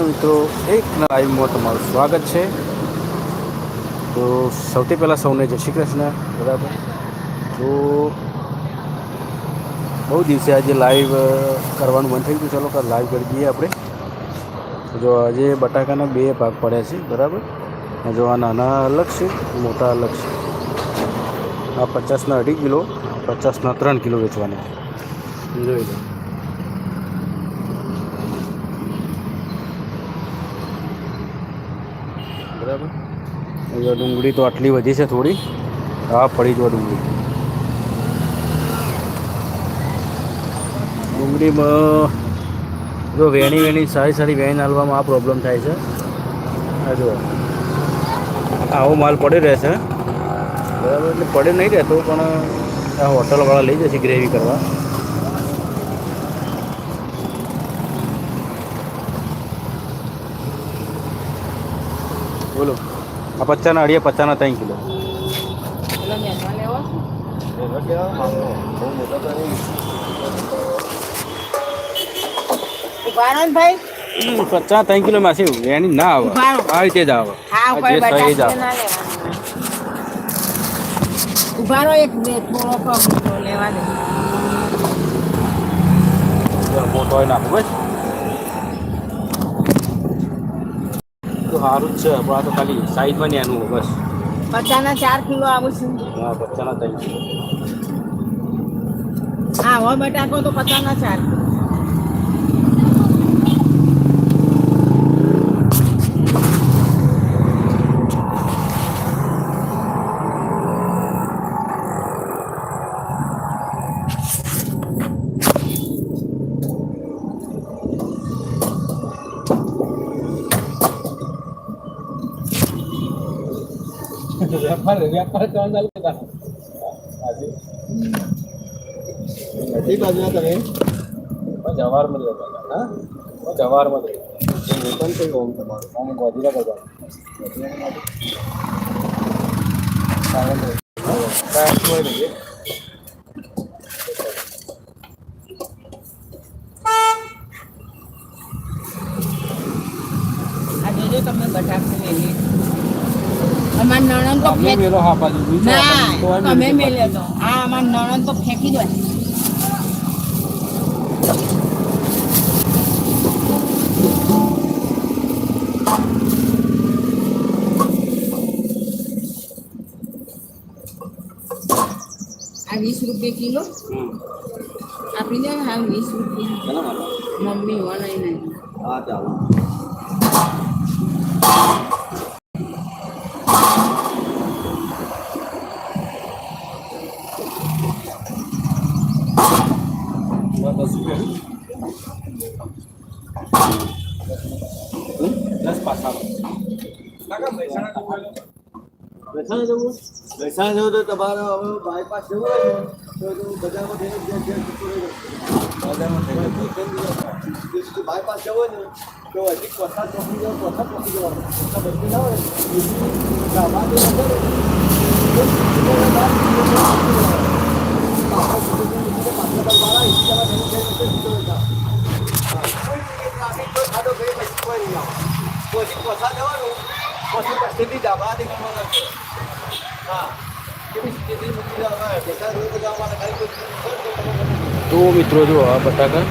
મિત્રો, એક લાઈવમાં તમારું સ્વાગત છે. તો સૌથી પહેલાં સૌને જય શ્રી કૃષ્ણ, બરાબર? તો બહુ દિવસે આજે લાઈવ કરવાનું મન થઈ ગયું ચાલો લાઈવ કરી દઈએ આપણે. જો આજે બટાકાના બે ભાગ પડ્યા છે, બરાબર? જો આ નાના અલગ છે, મોટા અલગ છે. આ પચાસના અઢી કિલો, પચાસના ત્રણ કિલો વેચવાના જોઈ લો બરાબર અહીંયા ડુંગળી તો આટલી વધી છે થોડી. હા, પડી જો ડુંગળી. ડુંગળીમાં જો વેણી વેણી, સારી સારી વેણ હાલવામાં આ પ્રોબ્લેમ થાય છે. આ જો આવો માલ પડ્યો રહેશે. બરાબર, એટલે પડ્યો નહીં રહેતો, પણ આ હોટલવાળા લઈ જશે ગ્રેવી કરવા. આ પચાસના અઢીએ પચાસના ત્રણ કિલો ઉભારો ને ભાઈ હમ, પચાસ ત્રણ કિલો માં છે એની ના આવે ઉભારો. આ રીતે જ આવે હા આ ઉપર જે સહી જ બટાકા આવે ના લેવાના ઉભારો એક બે થોડો પગ લેવા દે જો મોટો હોય નાખું બસ સારું જ છે. પણ આ તો ખાલી સાઈઝમાં ને એનું બસ. પચાસના ચાર કિલો આવું છું. હા પચાસના ત્રણ કિલો. હા હવે બટાકો તો પચાસના ચાર કિલો. વ્યાપાર વ્યાપાર ત્રણ ચાલુ હતા હજી બાજુ તમે? જવારમાં જ રહેતા હા? જવારમાં જ રહેતા વેતન કઈ હોમ તમારું. ગોધીરા જોજો તમે બટાકો મેલી અમાર નણંદ તો મેલો હા બાજુ બીજો ના આ તમે મેલી મેલ્યો તો આ અમાર નણંદ તો ફેંકી દો આ વીસ રૂપિયા કિલો? આપી દે હા વીસ રૂપિયા. મમ્મી વણાઈ નહીં હા ચાલો. મહેસાણા જવું મહેસાણા જવું તો તમારો હવે બાયપાસ જવું હોય તો બજારમાં જતું બજારમાં બાયપાસ જવું ને તો હજી કોઠા ચોકી જવાનું કોઠા ચોકી જવાનું તો પછી પસાર જવાનું પછી પછીથી ડાબાથી કરવાના હા તો મિત્રો જો આ બટાકા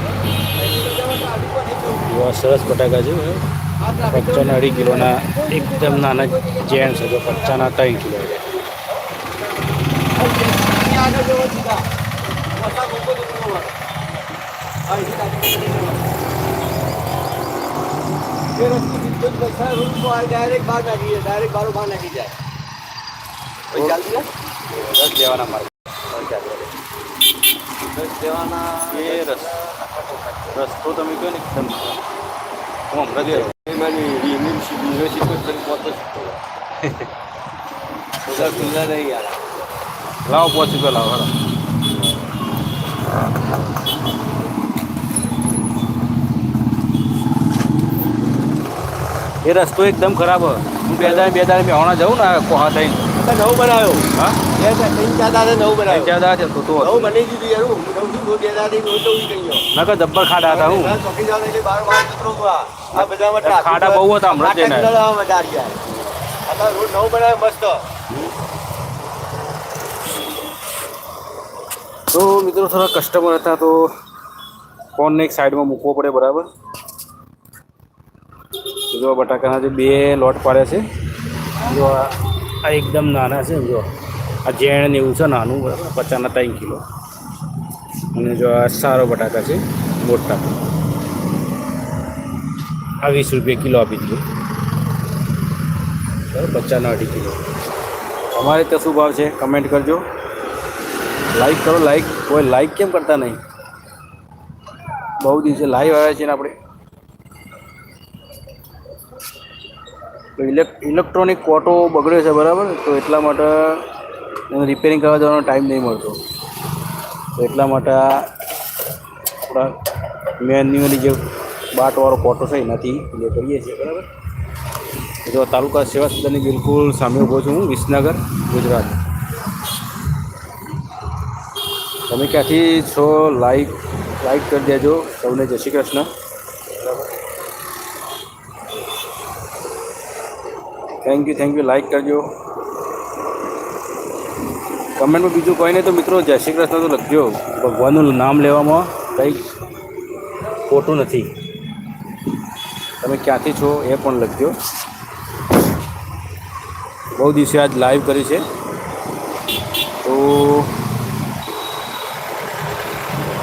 એવા સરસ બટાકા છે પચાસના અઢી કિલોના એકદમ નાના જેન્ટ્સ છે, જો પચાસના ત્રણ કિલો આગળ જવો સીધા મોટા લોકો તો બરોબર હા એ રસ્તે જ તો આ ડાયરેક્ટ બહાર નાખી જાય ડાયરેક્ટ બારો બહાર નાખી જાય પછી રસ્તો તમે કહો ને એકદમ હું હમણાં ગયો એમાંની યુનિવર્સિટી યુનિવર્સિટી પર પહોંચો બધા ખુલ્લા નહીં યાર લાવો પહોંચી ગયો લાવો હેડો એ રસ્તો એકદમ ખરાબ હું બે દાડે બે દાડે મેહોણા જાઉં ને કોહા થઈને. નવું બનાવ્યો. હા? બે ત્રણ ચાર દાદા નવું બનાવ્યો. ચાર દાડા તો તો નવું બની ગયું યાર હું બે ઉઈ ગયો? નકર જબ્બર ખાડા હતા હું. ચોકીદાર એટલે બાર આ. બધા ખાડા બહુ હતા હમણાં જઈને આ રોડ નવું બનાવ્યો મસ્ત. તો મિત્રો થોડા કસ્ટમર હતા તો ફોનને એક સાઈડમાં મૂકવો પડે બરાબર. જો બટાકાના જે બે લોટ પાડ્યા છે, જો આ એકદમ નાના છે, જો. આ જેણ ને એવું છે, નાનું પચાસના ત્રણ કિલો. અને જો આ સારો બટાકા છે, મોટા. આ વીસ રૂપિયા કિલો આપી દીધું. બરાબર પચાસના અઢી કિલો. અમારે ત્યાં શું ભાવ છે, કમેન્ટ કરજો. લાઈક કરો લાઈક કોઈ લાઈક કેમ કરતા નહીં? બહુ દિવસે લાઈવ આવ્યા છીએ ને આપણે. તો ઇલેક્ટ્રોનિક કોટો બગડ્યો છે, બરાબર? તો એટલા માટે રિપેરિંગ કરવા જવાનો ટાઈમ નહીં મળતો. તો એટલા માટે આપણા મેન્યુઅલી જે બાટવાળો કોટો છે, એનાથી એ કરીએ છીએ, બરાબર? જો તાલુકા સેવા સદનની બિલકુલ સામે ઊભો છું હું, વિસનગર, ગુજરાત. તમે ક્યાંથી છો લાઈક લાઈક કરી દેજો. સૌને જય Shri Krishna. Thank you thank you like કરજો. કમેન્ટમાં બીજું કોઈ નહીં તો મિત્રો જય શ્રી કૃષ્ણ તો લખજો. ભગવાનનું નામ લેવામાં કંઈ ખોટું નથી. તમે ક્યાંથી છો એ પણ લખજો. બહુ દિવસે આજ લાઈવ કરી છે. તો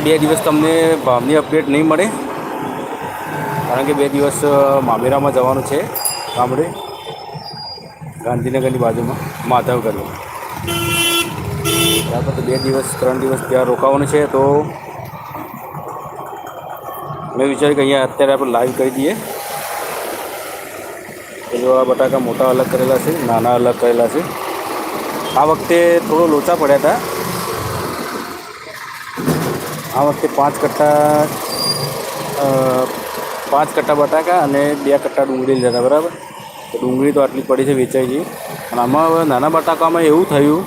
બે દિવસ તમને ભાવની અપડેટ નહીં મળે. કારણ કે બે દિવસ મામેરામાં જવાનું છે ગામડે. ગાંધીનગરની બાજુમાં માધવ બરાબર, તો બે દિવસ, ત્રણ દિવસ ત્યાં રોકાવાનું છે, તો મેં વિચાર્યું કે અહીંયા અત્યારે આપણે લાઈવ કરી દઈએ. જો આ બટાકા મોટા અલગ કરેલા છે, નાના અલગ કરેલા છે. આ વખતે થોડો લોચા પડ્યા હતા. આ વખતે પાંચ કટ્ટા પાંચ કટ્ટા બટાકા અને બે કટ્ટા ડુંગળી લીધા હતા, બરાબર? ડુંગળી તો આટલી પડી છે વેચાઈ ગઈ. અને આમાં હવે નાના બટાકામાં એવું થયું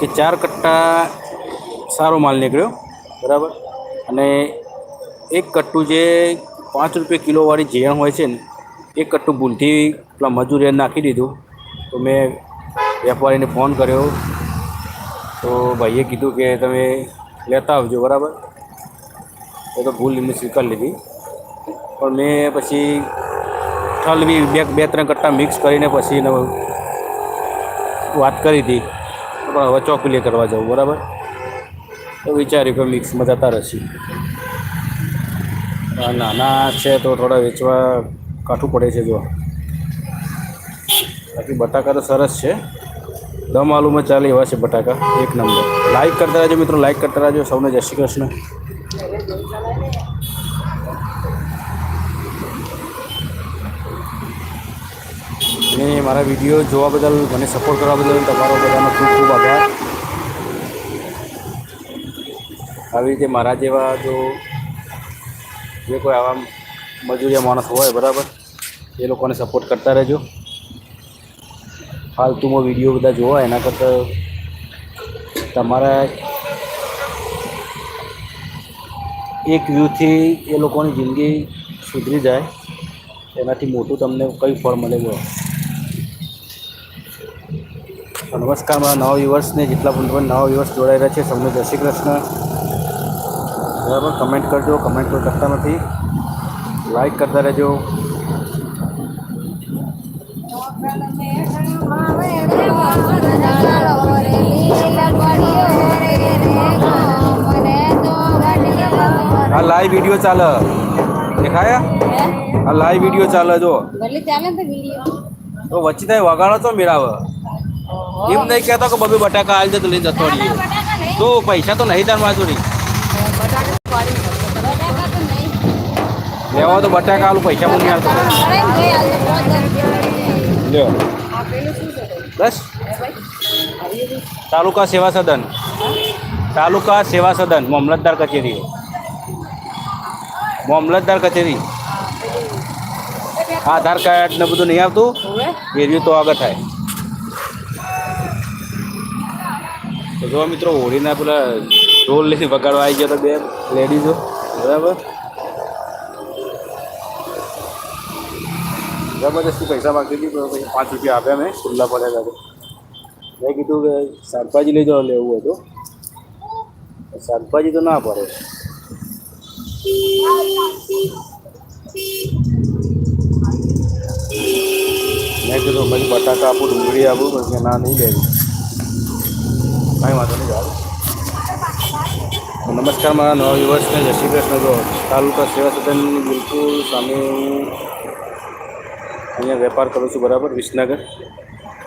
કે ચાર કટ્ટા સારો માલ નીકળ્યો. બરાબર? અને એક કટ્ટું જે પાંચ રૂપિયા કિલોવાળી ઝેણ હોય છે ને, એક કટ્ટું ભૂલથી પેલા મજૂરીએ નાખી દીધું. તો મેં વેપારીને ફોન કર્યો. તો ભાઈએ કીધું કે તમે લેતા આવજો, બરાબર? એ તો ભૂલ એમને સ્વીકાર લીધી. પણ મેં પછી ઠલવી બે બે ત્રણ કટ્ટા મિક્સ કરીને પછી એને વાત કરી હતી. પણ હવે ચોકલી કરવા જવું, બરાબર? તો વિચાર્યું કે મિક્સમાં જતા આ નાના છે તો થોડા વેચવા કાઠું પડે છે જો. બાકી બટાકા તો સરસ છે. દમ આલુમાં ચાલે એવા છે બટાકા. એક નંબર. લાઈક કરતા રહેજો મિત્રો લાઈક કરતા રહેજો. સૌને જય શ્રી કૃષ્ણ. અને મારા વીડિયો જોવા બદલ, મને સપોર્ટ કરવા બદલ તમારો બધાનો ખૂબ ખૂબ આભાર. આવી રીતે મારા જેવા જો, જે કોઈ આવા મજૂરિયા માણસ હોય, બરાબર, એ લોકોને સપોર્ટ કરતા રહેજો. ફાલતુમાં વીડિયો બધા જોવા, એના કરતાં તમારા એક વ્યૂથી એ લોકોની જિંદગી સુધરી જાય. એનાથી મોટું તમને કંઈ ફળ મળે બોલો તો નમસ્કાર મારા નવા વ્યુઅર્સને જેટલા પણ પણ નવા વ્યુઅર્સ જોડાઈ રહ્યા છે સૌને જય શ્રી કૃષ્ણ. બરાબર કમેન્ટ કરજો કમેન્ટ કોઈ કરતા નથી. લાઈક કરતા રહેજો. આ લાઈવ વીડિયો ચાલે. દેખાયા? આ લાઈવ વીડિયો ચાલે જો. તો વચ્ચે થાય વગાડો તો મેળાવે. એમ નહીં કહેતો કે બબે બટાકા આવી તો લઈને જતો રહીએ. તો પૈસા તો નહીં તાર માજુરી લેવા તો બટાકા આલું પૈસા પણ નહીં લ્યો. બસ. તાલુકા સેવા સદન. તાલુકા સેવા સદન મામલતદાર કચેરી. મામલતદાર કચેરી. આધાર કાર્ડ ને બધું નહીં આવતું? એરિયું તો આગળ થાય. તો જો મિત્રો, હોળીના પેલા ઢોલ લઈને વગાડવા આવી ગયા તો બે લેડીઝો બરાબર? જબરદસ્તી પૈસા માંગતી હતી, તો પછી પાંચ રૂપિયા આપ્યા મેં, ખુલ્લા પડ્યા હતા તો. મેં કીધું કે શાકભાજી લઈ જાઓ લેવું હતું. શાકભાજી તો ના પડે. મેં કીધું પછી બટાકા આપું, ડુંગળી આપું પણ કે ના નહીં લેવી. કાંઈ વાંધો નહીં જાવ તો નમસ્કાર મારા નવા વિવર્સને જય શ્રી કૃષ્ણ. જો તાલુકા સેવા સદનની બિલકુલ સામે હું અહીંયા વેપાર કરું છું, બરાબર, વિસનગર.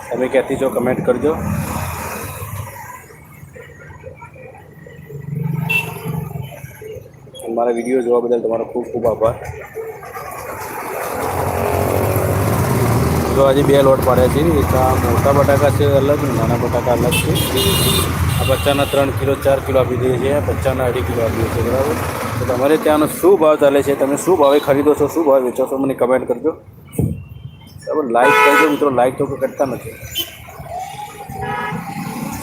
તમે ક્યાંથી છો, કમેન્ટ કરજો. મારા વીડિયો જોવા બદલ તમારો ખૂબ ખૂબ આભાર. જો આજે બે લોટ પાડ્યા છે. એક આ મોટા બટાકા છે અલગ નાના બટાકા અલગ છે. આ બચ્ચાના ત્રણ કિલો, ચાર કિલો આપી દઈએ છીએ. બચ્ચાના અઢી કિલો આપીએ છીએ, બરાબર? તો તમારે ત્યાંનો શું ભાવ ચાલે છે? તમે શું ભાવે ખરીદો છો? શું ભાવે વેચો છો? મને કમેન્ટ કરજો. બરાબર? લાઈક કરજો મિત્રો. લાઈક તો કરતા નથી.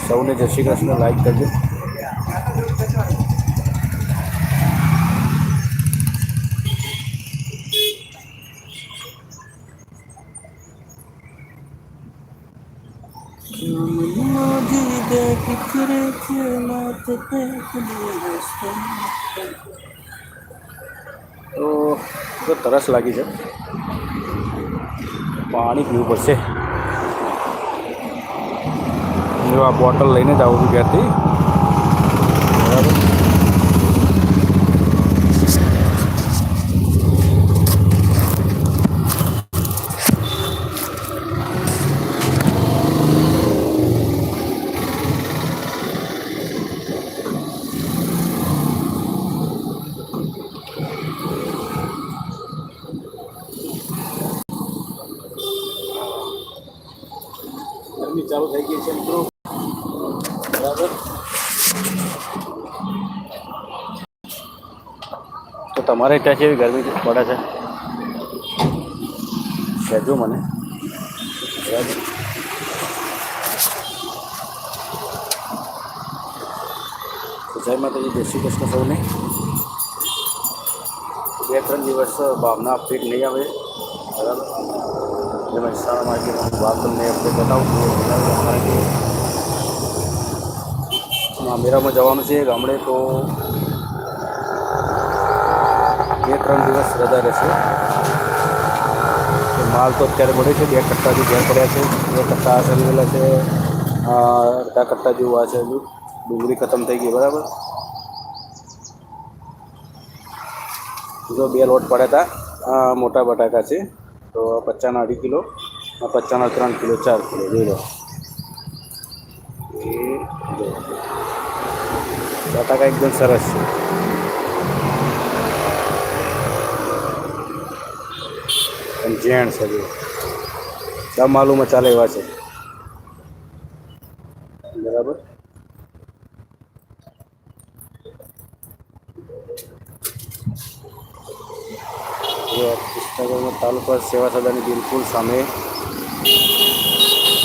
સૌને જય શ્રી કૃષ્ણ. લાઈક કરજો. તો તો તરસ લાગી છે. પાણી પીવું પડશે. જો આ બોટલ લઈને જ આવું છું ઘેરથી બરાબર ગરમી ચાલુ થઈ ગઈ છે મિત્રો બરાબર તો તમારે ત્યાં કેવી ગરમી પડે છે. કહેજો મને. જય માતાજી, જય શ્રી કૃષ્ણ સૌને. બે ત્રણ દિવસ ભાવના ફીટ નહીં આવે. બરાબર? જે મહેસાણામાં જે હું તમને આપણે બતાવું છું મામેરામાં જવાનું છે ગામડે, તો બે ત્રણ દિવસ રજા રહેશે માલ તો અત્યારે મળે છે, બે કટ્ટાથી ઘેર પડ્યા છે. બે કટ્ટા સરેલા છે અડધા કટ્ટા જેવું આ છે હજુ ડુંગળી ખતમ થઈ ગઈ, બરાબર? જો બે લોટ પડ્યા હતા મોટા બટાકા છે, તો પચાસના અઢી કિલો પચાસના ત્રણ કિલો, ચાર કિલો, જોઈ લો. બટાકા એકદમ સરસ છે. અને છે દમ આલુમાં ચાલે એવા છે. બરાબર? જો કૃષ્ણગઢ તાલુકા સેવા સદાની બિલકુલ સામે.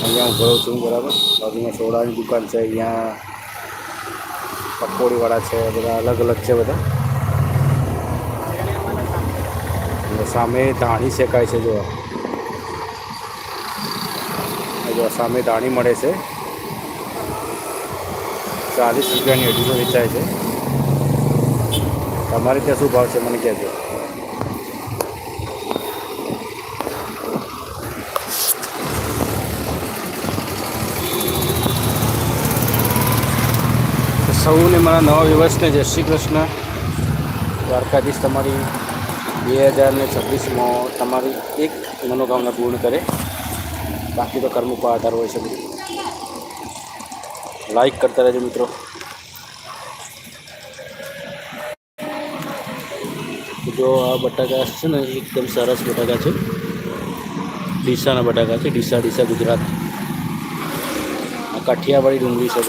અહીંયા હું છું, બરાબર? બાજુમાં સોડાની દુકાન છે, અહીંયા પકોડીવાળા છે, બધા અલગ અલગ છે બધા. અને સામે ધાણી શેકાય છે જો જો સામે ધાણી મળે છે. ચાલીસ રૂપિયાની અઢીસો વેચાય છે. તમારે ત્યાં શું ભાવ છે મને કહેજો. સૌને મારા નવા વ્યવસ્થને જય શ્રી કૃષ્ણ. દ્વારકાધીશ તમારી બે હજાર ને છવ્વીસમાં તમારી એક મનોકામના પૂર્ણ કરે. બાકી તો કર્મ ઉપર આધાર હોય છે લાઈક કરતા રહેજો મિત્રો. જો આ બટાકા છે ને, એકદમ સરસ બટાકા છે. ડીસાના બટાકા છે, ડીસા ડીસા ગુજરાત. આ કાઠિયાવાડી ડુંગળી છે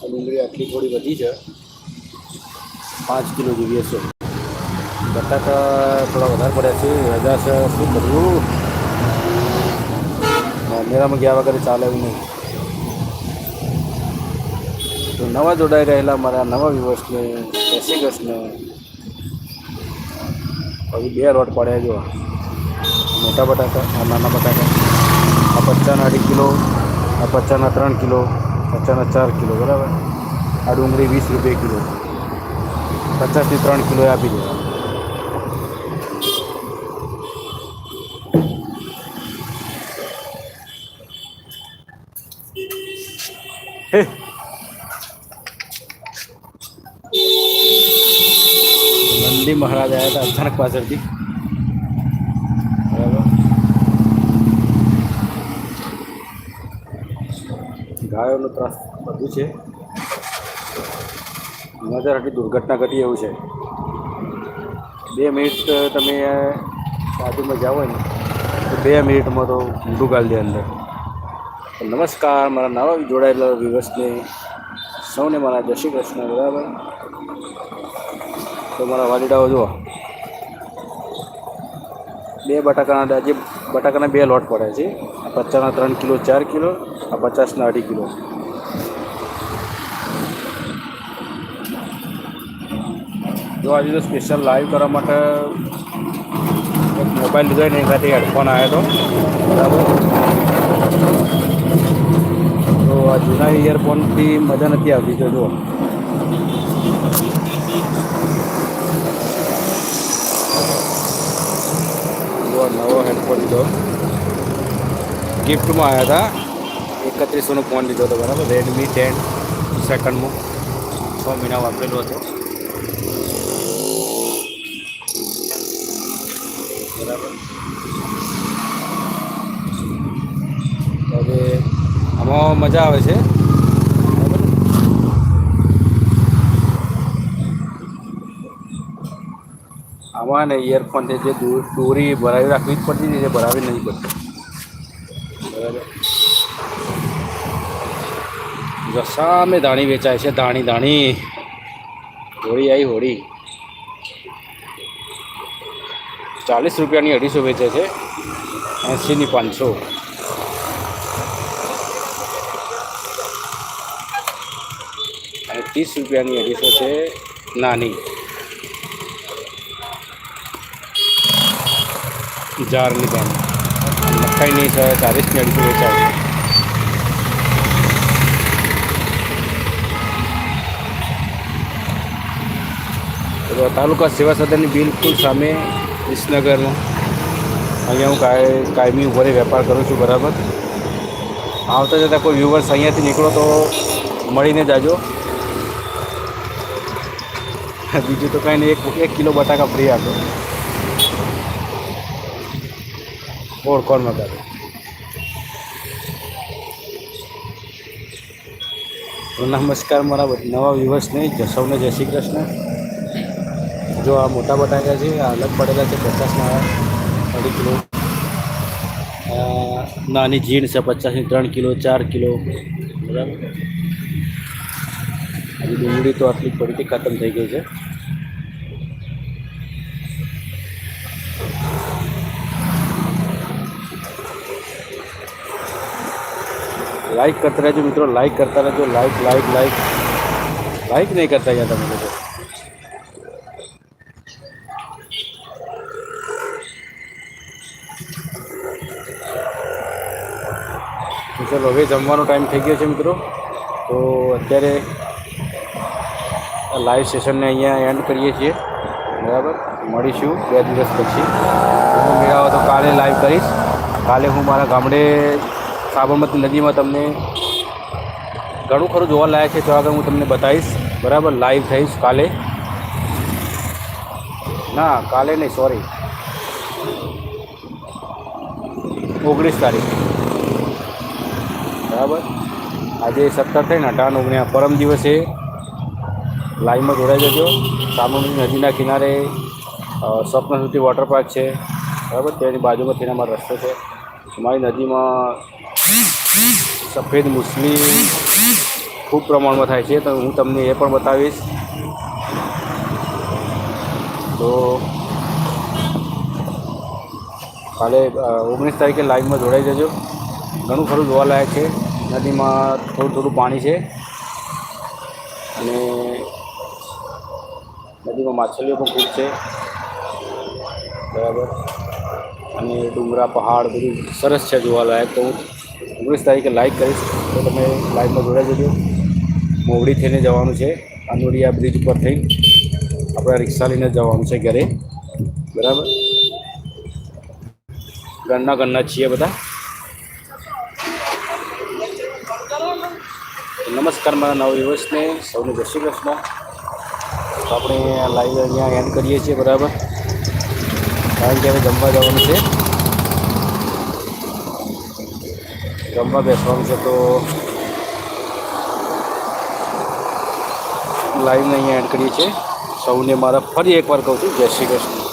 આ ડુંગળી આટલી થોડી વધી છે. પાંચ કિલો જેવી હશે બટાકા થોડા વધારે પડ્યા છે, રજા છે, શું કરવું? મેળામાં ગયા વગર ચાલે એવું નહીં. તો નવા જોડાઈ રહેલા મારા નવા વ્યૂવર્સને શ્રી પછી બે રોડ પડ્યા જો મોટા બટાકા, નાના બટાકા. આ પચાસના અઢી કિલો, આ પચાસના ત્રણ કિલો પચાસના ચાર કિલો, બરાબર? આ ડુંગળી વીસ રૂપિયા કિલો. પચાસથી ત્રણ કિલો આપી દેવા. હે. નંદી મહારાજ આવ્યા હતા અચાનક પાછળથી. ગાયોનો ત્રાસ બધું છે. નજર આટલી દુર્ઘટના ઘટી એવું છે. બે મિનિટ તમે બાજુમાં જાઓ ને, તો બે મિનિટમાં તો ઊંધું ગાળી દે અંદર. નમસ્કાર, મારા નવા જોડાયેલા દિવસને સૌને મારા જય શ્રી કૃષ્ણ, બરાબર? તો મારા વાલીડાઓ જુઓ. બે બટાકાના આજે બટાકાના બે લોટ પડે છે. આ પચાસના ત્રણ કિલો, ચાર કિલો, આ પચાસના અઢી કિલો. જો આજે તો સ્પેશિયલ લાઈવ કરવા માટે એક મોબાઈલ લીધો ને એનાથી હેડફોન આવ્યો હતો. બરાબર? તો આ જૂના ઇયરફોનથી મજા નથી આવતી જો જુઓ. નવો હેડફોન લીધો. ગિફ્ટમાં આવ્યા હતા. એકત્રીસોનો ફોન લીધો હતો, બરાબર? રેડમી ટેન સેકન્ડમાં છ મહિના વાપરેલો હતો બરાબર તો હવે આમાં મજા આવે છે. આમાં ને ઇયરફોન છે જે દૂર- ભરાવી રાખવી જ પડતી હતી, જે ભરાવી નહીં પડતી. બરાબર. સામે ધાણી વેચાય છે, ધાણી ધાણી. હોળી આવી હોળી. ચાલીસ રૂપિયાની અઢીસો વેચે છે એંસીની પાંચસો. ત્રીસ રૂપિયાની અઢીસો છે નાની. જારની બેન મકાઈની છે ચાલીસની અઢીસો વેચાય. છે તાલુકા સેવા સદનની બિલકુલ સામે વિસનગરમાં. અહીંયા હું કાય, કાયમી ઉપર વેપાર કરું છું, બરાબર. આવતા જતાં કોઈ વ્યુવર્સ અહીંયાથી નીકળો તો મળીને જાજો. બીજું તો કાંઈ નહીં, એક એક કિલો બટાકા ફ્રી આપો. કોણ કાઢો તો નમસ્કાર મારા નવા વ્યુવર્સને સૌને જય શ્રી કૃષ્ણ. જો આ મોટા બટાકા છે, આ અલગ પડેલા છે પચાસના અઢી કિલો. નાની ઝીણ છે, પચાસની, ત્રણ કિલો, ચાર કિલો. બરાબર? હજી ડુંગળી તો આટલી જ પડી ખતમ થઈ ગઈ છે. લાઈક કરતા રહેજો મિત્રો લાઈક કરતા રહેજો. લાઈક લાઈક લાઈક લાઈક નહીં કરતા યાર તમે લોકો. ચલો, હવે જમવાનો ટાઈમ થઈ ગયો છે મિત્રો. તો અત્યારે લાઈવ સેશનને અહીંયા એન્ડ કરીએ છીએ. બરાબર? મળીશું બે દિવસ પછી. હું મેળાવો તો કાલે લાઈવ કરીશ. કાલે હું મારા ગામડે સાબરમતી નદીમાં તમને ઘણું ખરું જોવા લાયક છે. તો આગળ હું તમને બતાવીશ. બરાબર લાઈવ થઈશ કાલે. ના કાલે નહીં સોરી ઓગણીસ તારીખ. બરાબર? આજે સત્તર થઈ ને અઢાર ઓગણ્યા પરમ દિવસે લાઈવમાં જોડાઈ જજો. સાબરમતી નદીના કિનારે અ, સ્વપ્નશ્રુતિ વોટર પાર્ક છે. બરાબર? તેની બાજુમાં તેના મારો રસ્તો છે. અમારી નદીમાં સફેદ મુસલી ખૂબ પ્રમાણમાં થાય છે, તો હું તમને એ પણ બતાવીશ. તો કાલે ઓગણીસ તારીખે લાઈવમાં જોડાઈ જજો. ઘણું ખરું જોવાલાયક છે. નદીમાં થોડું થોડું પાણી છે. અને નદીમાં માછલીઓ પણ ખૂબ છે. બરાબર. અને ડુંગરા, પહાડ બધું સરસ છે જોવાલાયક તો હું. ઓગણીસ તારીખે લાઈવ કરીશ, તો તમે લાઈવમાં જોડાઈ જજો. મોવડી થઈને જવાનું છે. આંદોડિયા બ્રિજ ઉપર થઈ આપણે રિક્ષા લઈને જવાનું છે ઘરે. બરાબર? ઘરના ઘરના છીએ બધા. નમસ્કાર મારા નવ દિવસને. સૌને જય શ્રી કૃષ્ણ. તો આપણે લાઈવ અહીંયા એન્ડ કરીએ છીએ, બરાબર? કારણ કે હવે જમવા જવાનું છે. જમવા બેસવાનું છે તો લાઈવને અહીંયા એન્ડ કરીએ છીએ. સૌને મારા ફરી એકવાર કહું છું, જય શ્રી કૃષ્ણ.